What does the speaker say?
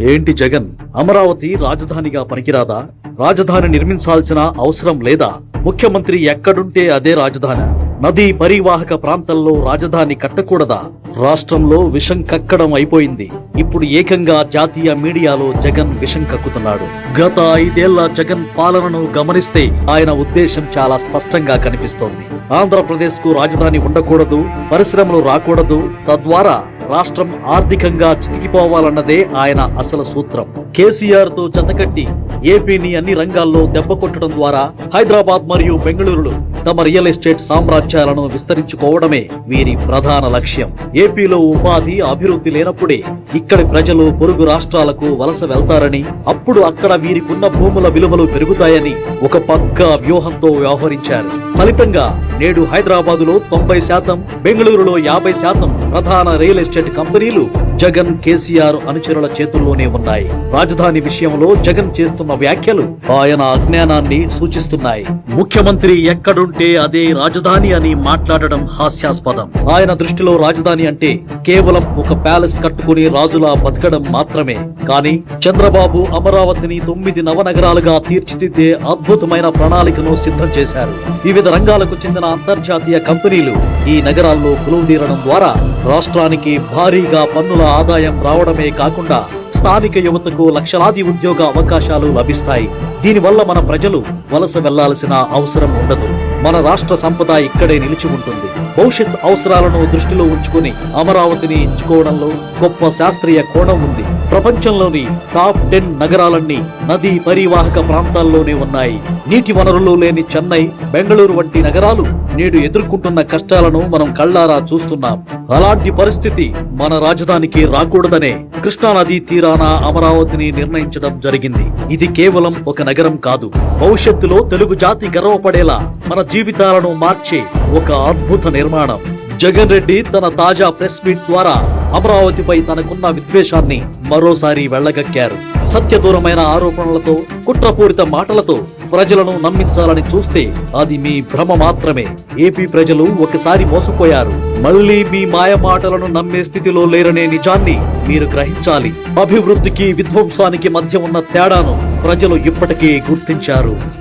ఏంటి జగన్? అమరావతి రాజధానిగా పనికిరాదా? రాజధాని నిర్మించాల్సిన అవసరం లేదా? ముఖ్యమంత్రి ఎక్కడుంటే అదే రాజధాని. నదీ పరివాహక ప్రాంతంలో రాజధాని కట్టకూడదా? రాష్ట్రంలో విషం కక్కడం అయిపోయింది. ఇప్పుడు ఏకంగా జాతీయ మీడియాలో జగన్ విషం కక్కుతున్నాడు. గత ఐదేళ్ళ జగన్ పాలనను గమనిస్తే ఆయన ఉద్దేశం చాలా స్పష్టంగా కనిపిస్తోంది. ఆంధ్రప్రదేశ్కు రాజధాని ఉండకూడదు పరిశ్రమలు రాకూడదు తద్వారా రాష్ట్రం ఆర్థికంగా చితికిపోవాలన్నదే ఆయన అసలు సూత్రం. కేసీఆర్తో జతకట్టి ఏపీని అన్ని రంగాల్లో దెబ్బ కొట్టడం ద్వారా హైదరాబాద్ మరియు బెంగళూరులో తమ రియల్ ఎస్టేట్ సామ్రాజ్యాలను విస్తరించుకోవడమే వీరి ప్రధాన లక్ష్యం. ఏపీలో ఉపాధి అభివృద్ధి లేనప్పుడే ఇక్కడి ప్రజలు పొరుగు రాష్ట్రాలకు వలస వెళ్తారని అప్పుడు అక్కడ వీరికున్న భూముల విలువలు పెరుగుతాయని ఒక పక్క వ్యూహంతో వ్యవహరించారు. ఫలితంగా నేడు హైదరాబాదులో తొంభై శాతం బెంగళూరులో యాభై శాతం ప్రధాన రియల్ ఎస్టేట్ కంపెనీలు జగన్ కేసీఆర్ అనుచరుల చేతుల్లోనే ఉన్నాయి. రాజధాని విషయంలో జగన్ చేస్తున్న వ్యాఖ్యలు ఆయన అజ్ఞానాన్ని సూచిస్తున్నాయి. ముఖ్యమంత్రి ఎక్కడుంటే అదే రాజధాని అని మాట్లాడడం హాస్యాస్పదం. ఆయన దృష్టిలో రాజధాని అంటే కేవలం ఒక ప్యాలెస్ కట్టుకుని రాజులా బతకడం మాత్రమే. కానీ చంద్రబాబు అమరావతిని తొమ్మిది నవనగరాలుగా తీర్చిదిద్దే అద్భుతమైన ప్రణాళికను సిద్ధం చేశారు. వివిధ రంగాలకు చెందిన అంతర్జాతీయ కంపెనీలు ఈ నగరాల్లో కొలువుదీరడం ద్వారా రాష్ట్రానికి భారీగా పన్నుల ఆదాయం రావడమే కాకుండా స్థానిక యువతకు లక్షలాది ఉద్యోగ అవకాశాలు లభిస్తాయి. దీనివల్ల మన ప్రజలు వలస వెళ్ళాల్సిన అవసరం ఉండదు. మన రాష్ట్ర సంపద ఇక్కడే నిలిచి ఉంటుంది. భవిష్యత్ అవసరాలను దృష్టిలో ఉంచుకుని అమరావతిని ఎంచుకోవడంలో గొప్ప శాస్త్రీయ కోణం ఉంది. ప్రపంచంలోని టాప్ టెన్ నగరాలన్నీ నదీ పరివాహక ప్రాంతాల్లోనే ఉన్నాయి. నీటి వనరులు లేని చెన్నై బెంగళూరు వంటి నగరాలు నేడు ఎదుర్కొంటున్న కష్టాలను మనం కళ్ళారా చూస్తున్నాం. అలాంటి పరిస్థితి మన రాజధానికి రాకూడదనే కృష్ణా నదీ తీరాన అమరావతిని నిర్ణయించడం జరిగింది. ఇది కేవలం ఒక నగరం కాదు. భవిష్యత్తులో తెలుగు జాతి గర్వపడేలా మన జీవితాలను మార్చే ఒక అద్భుత నిర్మాణం. జగన్ రెడ్డి తన తాజా ప్రెస్ మీట్ ద్వారా అమరావతిపై తనకున్న విద్వేషాన్ని మరోసారి వెళ్ళగక్కారు. సత్యదూరమైన ఆరోపణలతో కుట్రపూరిత మాటలతో ప్రజలను నమ్మించాలని చూస్తే అది మీ భ్రమ మాత్రమే. ఏపీ ప్రజలు ఒకసారి మోసపోయారు. మళ్ళీ మీ మాయ మాటలను నమ్మే స్థితిలో లేరనే నిజాన్ని మీరు గ్రహించాలి. అభివృద్ధికి విధ్వంసానికి మధ్య ఉన్న తేడాను ప్రజలు ఇప్పటికే గుర్తించారు.